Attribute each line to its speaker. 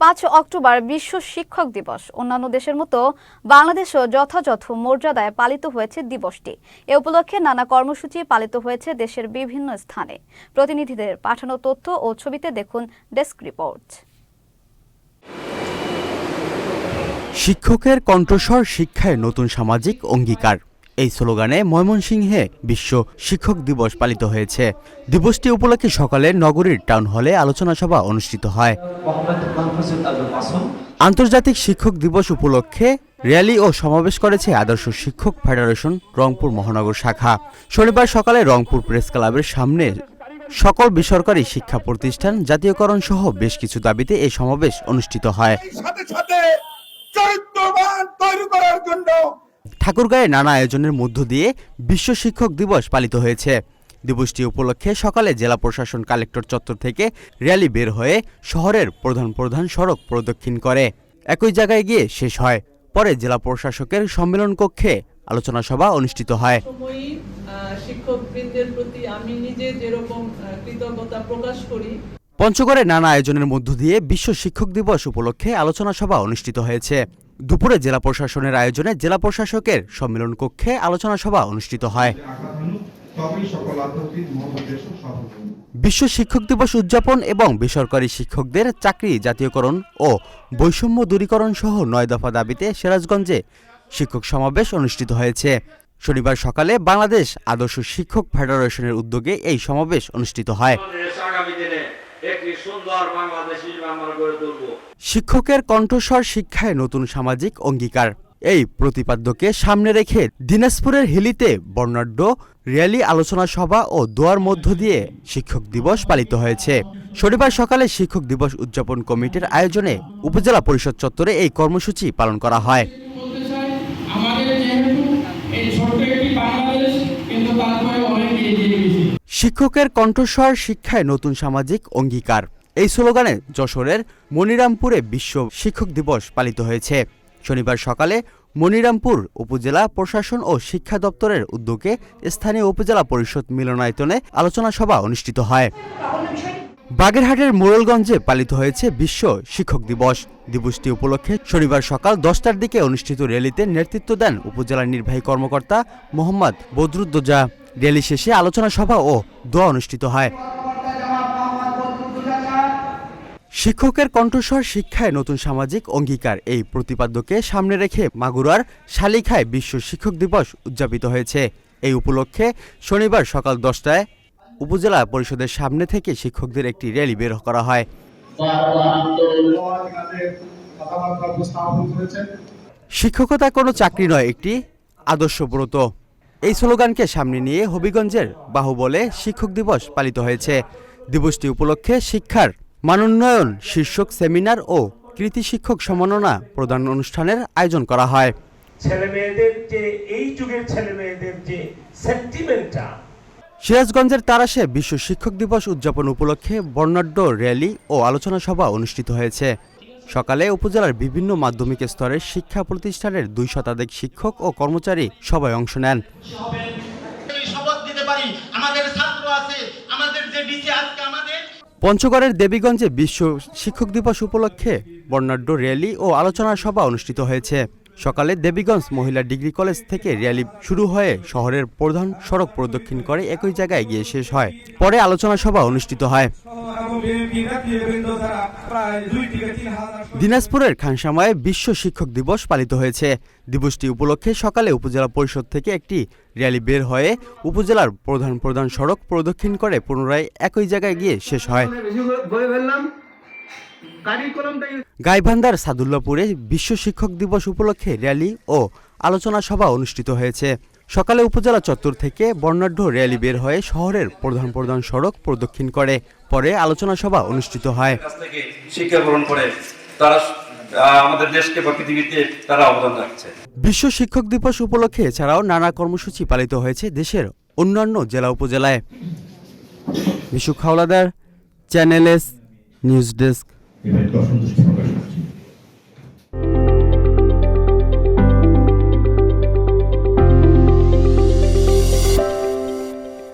Speaker 1: পাঁচ অক্টোবর বিশ্ব শিক্ষক দিবস। অন্যান্য দেশের মতো বাংলাদেশও যথাযথ মর্যাদায় পালিত হয়েছে দিবসটি। এ উপলক্ষে নানা কর্মসূচি পালিত হয়েছে দেশের বিভিন্ন স্থানে। প্রতিনিধিদের পাঠানো তথ্য ও ছবিতে দেখুন ডেস্ক রিপোর্ট।
Speaker 2: শিক্ষকের কণ্ঠস্বর শিক্ষায় নতুন সামাজিক অঙ্গীকার। এই স্লোগানে ময়মনসিংহে বিশ্ব শিক্ষক দিবস পালিত হয়েছে। দিবসটি উপলক্ষে সকালে নগরীর টাউন হলে আলোচনা সভা অনুষ্ঠিত হয়। আন্তর্জাতিক শিক্ষক দিবস উপলক্ষে র্যালি ও সমাবেশ করেছে আদর্শ শিক্ষক ফেডারেশন রংপুর মহানগর শাখা। শনিবার সকালে রংপুর প্রেস ক্লাবের সামনে সকল বেসরকারি শিক্ষা প্রতিষ্ঠান জাতীয়করণ সহ বেশ কিছু দাবিতে এই সমাবেশ অনুষ্ঠিত হয়।
Speaker 3: সাথে সাথে চরিত্রবান তৈরি করার জন্য
Speaker 2: ঠাকুরগাঁয়ে নানা আয়োজনের মধ্য দিয়ে বিশ্ব শিক্ষক দিবস পালিত হয়েছে। দিবসটি উপলক্ষে সকালে জেলা প্রশাসন কালেক্টর চত্বর থেকে র্যালি বের হয়ে শহরের প্রধান প্রধান সড়ক প্রদক্ষিণ করে। একই জায়গায় গিয়ে শেষ হয়। পরে জেলা প্রশাসকের সম্মেলন কক্ষে আলোচনা সভা অনুষ্ঠিত হয়।
Speaker 4: সময়ই শিক্ষকবৃন্দের প্রতি আমি নিজে যেরকম কৃতজ্ঞতা প্রকাশ করি।
Speaker 2: পঞ্চগড়ে নানা আয়োজনের মধ্য দিয়ে বিশ্ব শিক্ষক দিবস উপলক্ষে আলোচনা সভা অনুষ্ঠিত হয়েছে। দুপুরে জেলা প্রশাসনের আয়োজনে জেলা প্রশাসকের সম্মেলন কক্ষে আলোচনা সভা অনুষ্ঠিত হয়।
Speaker 5: তবেই সকল আধ্যাত্মিক মহাদেশ সফল
Speaker 2: বিশ্ব শিক্ষক দিবস উদযাপন এবং বেসরকারি শিক্ষকদের চাকরি জাতীয়করণ ও বৈষম্য দূরীকরণ সহ নয় দফা দাবিতে সিরাজগঞ্জে শিক্ষক সমাবেশ অনুষ্ঠিত হয়েছে। শনিবার সকালে বাংলাদেশ আদর্শ শিক্ষক ফেডারেশনের উদ্যোগে এই সমাবেশ অনুষ্ঠিত হয়। শিক্ষকের কণ্ঠস্বর শিক্ষায় নতুন সামাজিক অঙ্গীকার। এই প্রতিপাদ্যকে সামনে রেখে দিনাজপুরের হিলিতে বর্ণাঢ্য র্যালি, আলোচনা সভা ও দোয়ার মধ্য দিয়ে শিক্ষক দিবস পালিত হয়েছে। শনিবার সকালে শিক্ষক দিবস উদযাপন কমিটির আয়োজনে উপজেলা পরিষদ চত্বরে এই কর্মসূচি পালন করা হয়। শিক্ষকের কণ্ঠস্বর শিক্ষায় নতুন সামাজিক অঙ্গীকার। এই স্লোগানে যশোরের মনিরামপুরে বিশ্ব শিক্ষক দিবস পালিত হয়েছে। শনিবার সকালে মনিরামপুর উপজেলা প্রশাসন ও শিক্ষা দপ্তরের উদ্যোগে স্থানীয় উপজেলা পরিষদ মিলনায়তনে আলোচনা সভা অনুষ্ঠিত হয়। বাগেরহাটের মোড়লগঞ্জে পালিত হয়েছে বিশ্ব শিক্ষক দিবস। দিবসটি উপলক্ষে শনিবার সকাল দশটার দিকে অনুষ্ঠিত র্যালিতে নেতৃত্ব দেন উপজেলা নির্বাহী কর্মকর্তা মোহাম্মদ বদরুদ্দোজা। র্যালি শেষে আলোচনা সভা ও দোয়া অনুষ্ঠিত হয়। শিক্ষকের কণ্ঠস্বর শিক্ষায় নতুন সামাজিক অঙ্গীকার। এই প্রতিপাদ্যকে সামনে রেখে মাগুরার শালিখায় বিশ্ব শিক্ষক দিবস উদযাপিত হয়েছে। এই উপলক্ষে শনিবার সকাল দশটায় উপজেলা পরিষদের সামনে থেকে শিক্ষকদের একটি র্যালি বের করা হয়। শিক্ষকতা কোনো চাকরি নয়, একটি আদর্শ ব্রত এই স্লোগানকে সামনে নিয়ে হবিগঞ্জের বাহুবলে শিক্ষক দিবস পালিত হয়েছে। দিবসটি উপলক্ষে শিক্ষার মানোন্নয়ন শীর্ষক সেমিনার ও কৃতি শিক্ষক সম্মাননা প্রদান অনুষ্ঠানের আয়োজন করা হয়।
Speaker 6: ছেলে মেয়েদের যে এই যুগের ছেলে মেয়েদের যে সেন্টিমেন্টটা
Speaker 2: সিরাজগঞ্জের তারাশে বিশ্ব শিক্ষক দিবস উদযাপন উপলক্ষে বর্ণাঢ্য র্যালি ও আলোচনা সভা অনুষ্ঠিত হয়েছে। সকালে উপজেলার বিভিন্ন মাধ্যমিক স্তরের শিক্ষা প্রতিষ্ঠানের দুই শতাধিক শিক্ষক ও কর্মচারী সবাই অংশ নেন।
Speaker 7: আমাদের ছাত্র আছে আমাদের যে ডিসি আজকে আমাদের
Speaker 2: পঞ্চগড়ের দেবীগঞ্জে বিশ্ব শিক্ষক দিবস উপলক্ষে বর্ণাঢ্য র্যালি ও আলোচনা সভা অনুষ্ঠিত হয়েছে। সকালে দেবীগঞ্জ মহিলা ডিগ্রি কলেজ থেকে র্যালি শুরু হয়ে শহরের প্রধান সড়ক প্রদক্ষিণ করে একই জায়গায় গিয়ে শেষ হয়। পরে আলোচনা সভা অনুষ্ঠিত হয়। দিনাজপুরের খানসামায় বিশ্ব শিক্ষক দিবস পালিত হয়েছে। দিবসটি উপলক্ষে সকালে উপজেলা পরিষদ থেকে একটি র্যালি বের হয়ে উপজেলার প্রধান প্রধান সড়ক প্রদক্ষিণ করে পুনরায় একই জায়গায় গিয়ে শেষ হয়। গাইবান্ধার সাদুল্লাপুরে বিশ্ব শিক্ষক দিবস উপলক্ষে র্যালি ও আলোচনা সভা অনুষ্ঠিত হয়েছে। সকালে উপজেলা চত্বর থেকে বর্ণাঢ্য র্যালি বের হয়ে শহরের প্রধান প্রধান সড়ক প্রদক্ষিণ করে। পরে আলোচনা সভা অনুষ্ঠিত হয়।
Speaker 8: শিক্ষা গ্রহণ করে তারা আমাদের দেশকে বা পৃথিবীতে তারা অবদান রাখছে।
Speaker 2: বিশ্ব শিক্ষক দিবস উপলক্ষে এছাড়াও নানা কর্মসূচি পালিত হয়েছে দেশের অন্যান্য জেলা উপজেলায়। Bishu Khawladar channel S news desk.